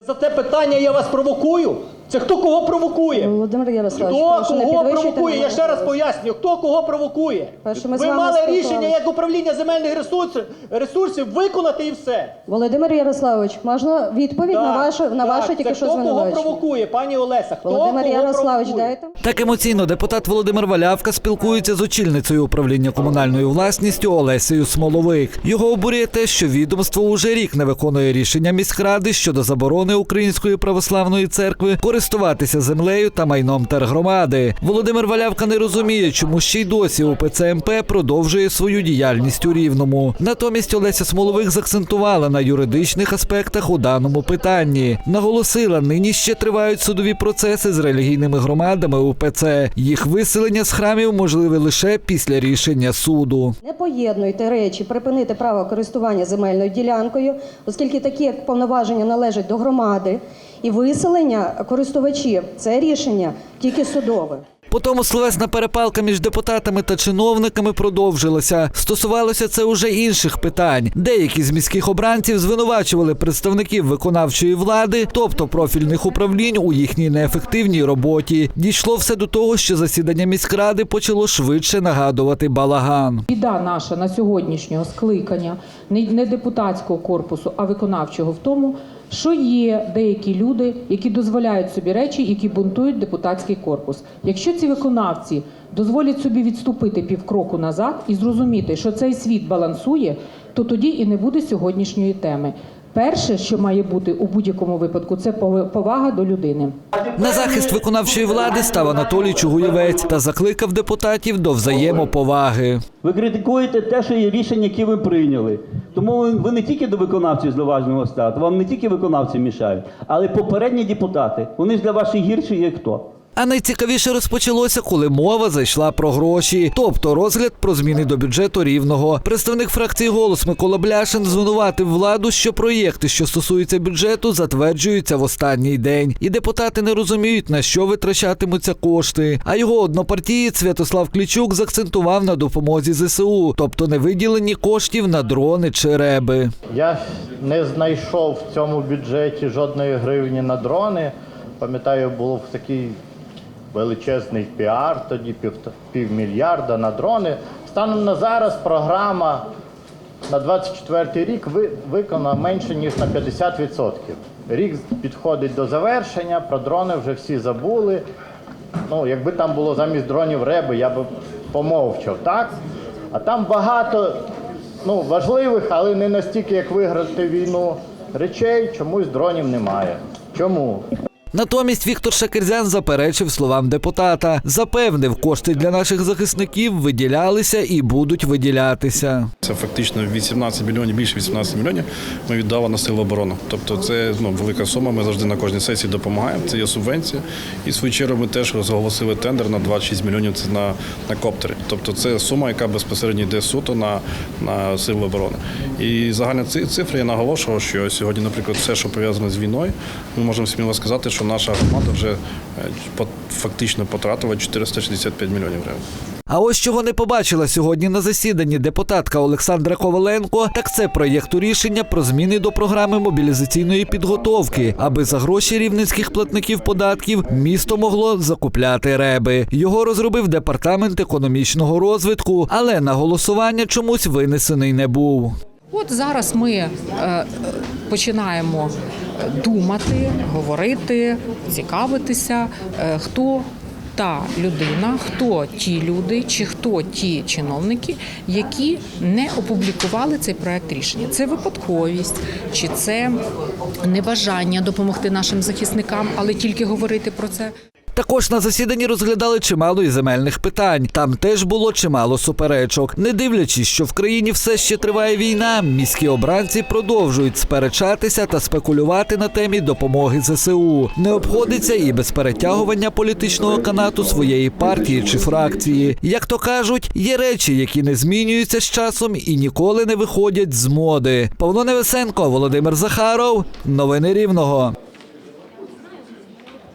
За це питання я вас провокую. Це хто кого провокує? Володимир Ярославович, Хто прошу не кого підвищуйте провокує? на Я ще раз пояснюю, хто кого провокує. Перше, ми з Ви вами мали спілкувалися. рішення як управління земельних ресурсів, ресурсів виконати і все. Володимир Ярославович, можна відповідь на Так, ваше на так, ваше тільки це що хто кого звинувачення? провокує, пані Олеся? Хто Володимир кого Ярославович, провокує? дайте. Так емоційно депутат Володимир Валявка спілкується з очільницею управління комунальною власністю Олесею Смоловик. Його обурює те, що відомство уже рік не виконує рішення міськради щодо заборони Української православної церкви користуватися землею та майном тергромади. Володимир Валявка не розуміє, чому ще й досі УПЦ МП продовжує свою діяльність у Рівному. Натомість Олеся Смоловик заакцентувала на юридичних аспектах у даному питанні. Наголосила, нині ще тривають судові процеси з релігійними громадами УПЦ. Їх виселення з храмів можливе лише після рішення суду. Не поєднуйте речі, припинити право користування земельною ділянкою, оскільки такі повноваження належать до громади, і виселення користувачів це рішення тільки судове. Потім словесна перепалка між депутатами та чиновниками продовжилася. Стосувалося це уже інших питань. Деякі з міських обранців звинувачували представників виконавчої влади, тобто профільних управлінь, у їхній неефективній роботі. Дійшло все до того, що засідання міськради почало швидше нагадувати балаган. Біда наша на сьогоднішнього скликання не не депутатського корпусу, а виконавчого в тому, що є деякі люди, які дозволяють собі речі, які бунтують депутатський корпус. Якщо ці виконавці дозволять собі відступити півкроку назад і зрозуміти, що цей світ балансує, то тоді і не буде сьогоднішньої теми. Перше, що має бути у будь-якому випадку, це пов- повага до людини. На захист виконавчої влади став Анатолій Чугуєвець та закликав депутатів до взаємоповаги. Ви критикуєте те, що є рішення, які ви прийняли. Тому ви, не тільки до виконавців зловажного стату, вам не тільки виконавці мішають, але й попередні депутати. Вони ж для вас і гірші є хто. А найцікавіше розпочалося, коли мова зайшла про гроші, тобто розгляд про зміни до бюджету рівного. Представник фракції голос Микола Бляшин звинуватив владу, що проєкти, що стосуються бюджету, затверджуються в останній день, і депутати не розуміють на що витрачатимуться кошти. А його однопартієць Святослав Клічук заакцентував на допомозі ЗСУ, тобто не виділені коштів на дрони чи реби. Я не знайшов в цьому бюджеті жодної гривні на дрони. Пам'ятаю, був такий величезний піар, тоді пів, півмільярда на дрони. Станом на зараз програма на 24 рік ви, виконана менше ніж на 50%. Рік підходить до завершення, про дрони вже всі забули. Ну, якби там було замість дронів реби, я би помовчав, так? А там багато ну, важливих, але не настільки, як виграти війну речей, чомусь дронів немає. Чому? Натомість Віктор Шакерзян заперечив словам депутата, запевнив, кошти для наших захисників виділялися і будуть виділятися. Це фактично 18 мільйонів, більше 18 мільйонів ми віддали на силу оборони. Тобто це ну, велика сума. Ми завжди на кожній сесії допомагаємо. Це є субвенція. І свою чергу ми теж оголосили тендер на 26 мільйонів це на, на коптери. Тобто це сума, яка безпосередньо йде суто на, на сили оборони. І загальна ци- цифра я наголошував, що сьогодні, наприклад, все, що пов'язане з війною, ми можемо сміло сказати, що наша громада вже е, фактично потратила 465 мільйонів гривень. А ось чого не побачила сьогодні на засіданні депутатка Олександра Коваленко, так це проєкту рішення про зміни до програми мобілізаційної підготовки, аби за гроші рівненських платників податків місто могло закупляти реби. Його розробив департамент економічного розвитку, але на голосування чомусь винесений не був. От зараз ми е, починаємо думати, говорити, цікавитися, е, хто та людина, хто ті люди, чи хто ті чиновники, які не опублікували цей проект рішення. Це випадковість, чи це небажання допомогти нашим захисникам, але тільки говорити про це. Також на засіданні розглядали чимало і земельних питань. Там теж було чимало суперечок. Не дивлячись, що в країні все ще триває війна, міські обранці продовжують сперечатися та спекулювати на темі допомоги ЗСУ. Не обходиться і без перетягування політичного канату своєї партії чи фракції. Як то кажуть, є речі, які не змінюються з часом і ніколи не виходять з моди. Павло Невесенко, Володимир Захаров. Новини Рівного.